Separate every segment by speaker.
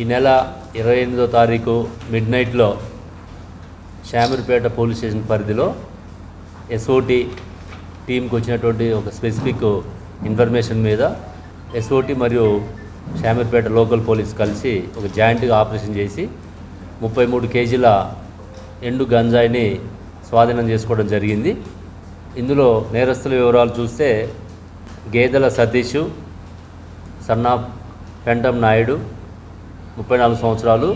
Speaker 1: ఈ నెల ఇరవై ఎనిమిదో తారీఖు మిడ్ నైట్లో శామీర్పేట పోలీస్ స్టేషన్ పరిధిలో ఎస్ఓటి టీంకి వచ్చినటువంటి ఒక స్పెసిఫిక్ ఇన్ఫర్మేషన్ మీద ఎస్ఓటి మరియు శామీర్పేట లోకల్ పోలీస్ కలిసి ఒక జాయింట్గా ఆపరేషన్ చేసి ముప్పై మూడు కేజీల ఎండు గంజాయిని స్వాధీనం చేసుకోవడం జరిగింది. ఇందులో నేరస్తుల వివరాలు చూస్తే గేదెల సతీష్ సన్నా పెంటం నాయుడు ముప్పై నాలుగు సంవత్సరాలు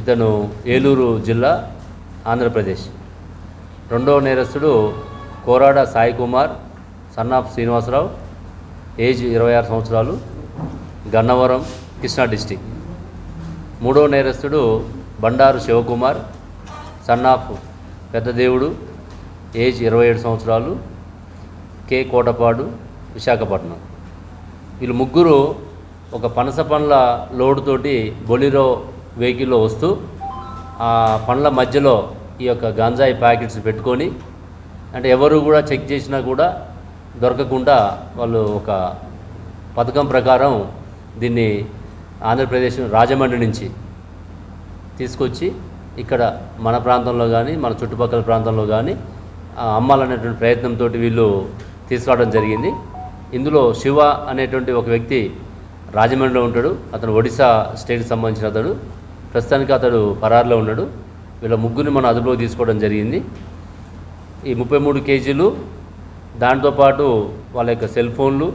Speaker 1: ఇతను ఏలూరు జిల్లా ఆంధ్రప్రదేశ్. రెండవ నేరస్తుడు Korada Sai Kumar son of Srinivasarao age ఇరవై ఆరు సంవత్సరాలు గన్నవరం కృష్ణా డిస్టిక్. మూడవ నేరస్తుడు Bandaru Sivakumar son of Peddadevudu age ఇరవై ఏడు సంవత్సరాలు కే కోటపాడు విశాఖపట్నం. వీళ్ళు ముగ్గురు ఒక పనస పండ్ల లోడుతోటి బొలిరో వెహికల్లో వస్తూ ఆ పండ్ల మధ్యలో ఈ యొక్క గంజాయి ప్యాకెట్స్ పెట్టుకొని అంటే ఎవరు కూడా చెక్ చేసినా కూడా దొరకకుండా వాళ్ళు ఒక పథకం ప్రకారం దీన్ని ఆంధ్రప్రదేశ్ రాజమండ్రి నుంచి తీసుకొచ్చి ఇక్కడ మన ప్రాంతంలో కానీ మన చుట్టుపక్కల ప్రాంతంలో కానీ అమ్మాలనేటువంటి ప్రయత్నంతో వీళ్ళు తీసుకురావడం జరిగింది. ఇందులో శివ అనేటువంటి ఒక వ్యక్తి రాజమండ్రిలో ఉంటాడు. అతను ఒడిశా స్టేట్కి సంబంధించిన అతడు. ప్రస్తుతానికి అతడు పరారులో ఉన్నాడు. వీళ్ళ ముగ్గురిని మనం అదుపులోకి తీసుకోవడం జరిగింది. ఈ ముప్పై మూడు కేజీలు దాంతోపాటు వాళ్ళ యొక్క సెల్ ఫోన్లు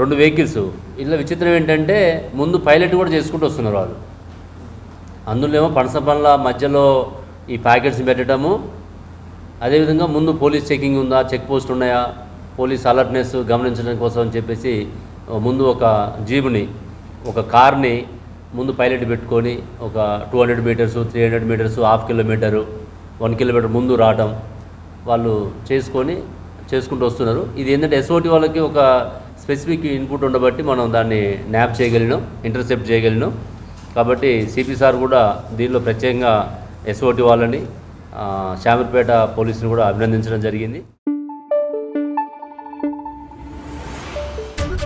Speaker 1: రెండు వెహికల్స్. ఇలా విచిత్రం ఏంటంటే ముందు పైలట్ కూడా చేసుకుంటూ వస్తున్నారు వాళ్ళు. అందులో ఏమో పనస పండ్ల మధ్యలో ఈ ప్యాకెట్స్ పెట్టడము. అదేవిధంగా ముందు పోలీస్ చెకింగ్ ఉందా చెక్ పోస్ట్ ఉన్నాయా పోలీస్ అలర్ట్నెస్ గమనించడం కోసం అని చెప్పేసి ముందు ఒక జీబుని ఒక కార్ని ముందు పైలట్ పెట్టుకొని ఒక two hundred metres three hundred metres half kilometre one kilometre ముందు రావడం వాళ్ళు చేసుకొని చేసుకుంటూ వస్తున్నారు. ఇది ఏంటంటే ఎస్ఓటి వాళ్ళకి ఒక స్పెసిఫిక్ ఇన్పుట్ ఉండబట్టి మనం దాన్ని న్యాప్ చేయగలిగినాం ఇంటర్సెప్ట్ చేయగలిగినాం. కాబట్టి సిపి సార్ కూడా దీనిలో ప్రత్యేకంగా ఎస్ఓటి వాళ్ళని శామర్పేట శామీర్పేట పోలీసుని కూడా అభినందించడం జరిగింది.